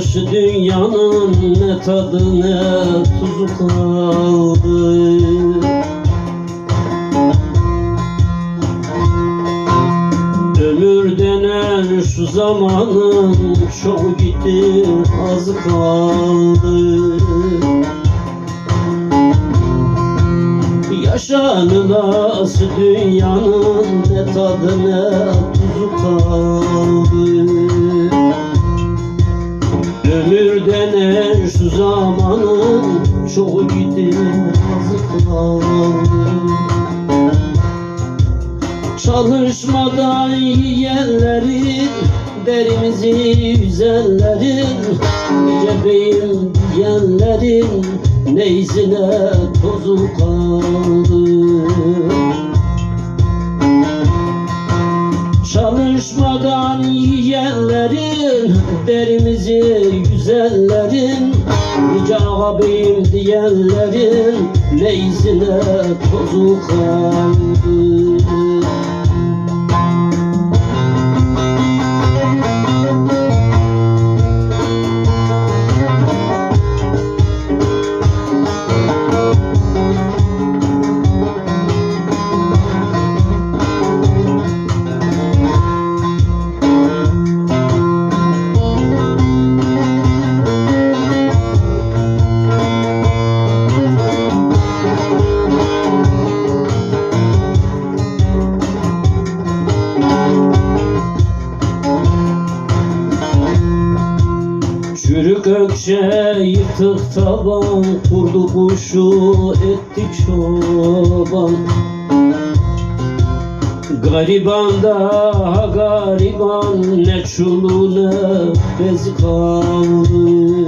şu dünyanın ne tadı ne tuzu kaldı. Ömür denen şu zamanın çoğu gitti az kaldı. Yaşanılası dünyanın ne tadı ne tuzu kaldı Ömür denen şu zamanın çoğu gitti kaldı Çalışmadan yiyenlerin Derimizi yüzenlerin Nice beyim diyenlerin Ne izine tozu kaldı Çalışmadan yiyenlerin Derimizi yüzenlerin Nice ağabeyim diyenlerin Ne izine tozu kaldı Çürük ökçe yıktık taban Kurdu kuşu ettik çoban. Gariban da gariban Ne çulu ne bez kaldı.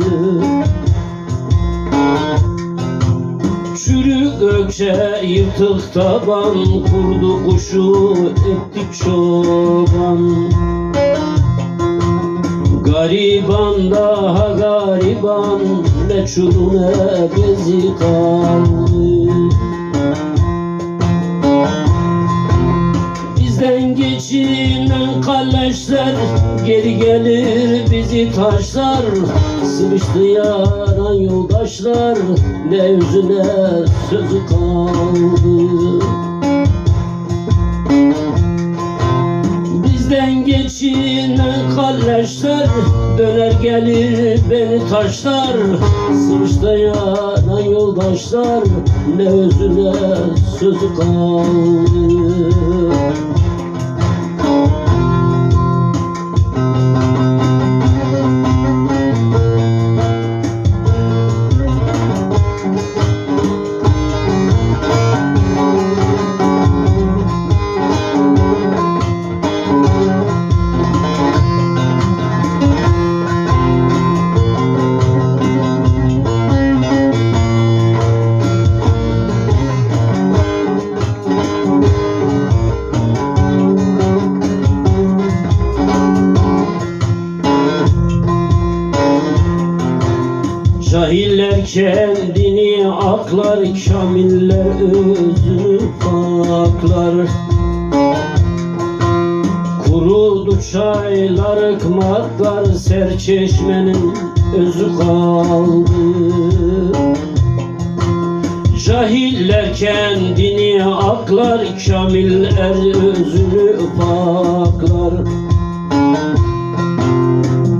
Çürük ökçe yırtık taban Kurdu kuşu ettik çoban Gariban daha gariban Ne çulu ne bezi kaldı. Bizden geçinen kalleşler Geri gelir bizi taşlar. Sıvıştı yaran yoldaşlar Ne yüzüne sözü kaldı. Bizden geçinen kalleşler Döner gelir beni taşlar. Sıvışta yanan yoldaşlar. Ne özüne sözü kaldı kendini aklar Kamiller özünü faklar Kurudu çaylar ıkmaklar Serçeşmenin özü kaldı. Cahiller kendini aklar Kamiller özünü faklar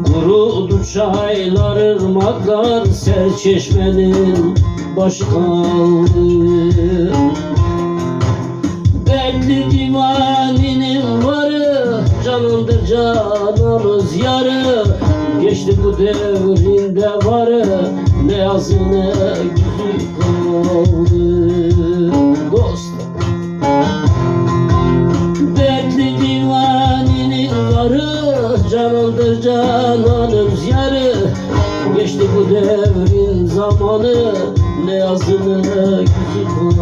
Kurudu çaylar, ırmaklar, serçeşmenin başı kaldı. Belli divaninin varı, canındır canımız yarı. Geçti bu devrinde varı, ne yazı ne güzü kaldı. Dost. Dertli divaninin varı Geçti bu devrin zamanı Ne yazılı güzü kaldı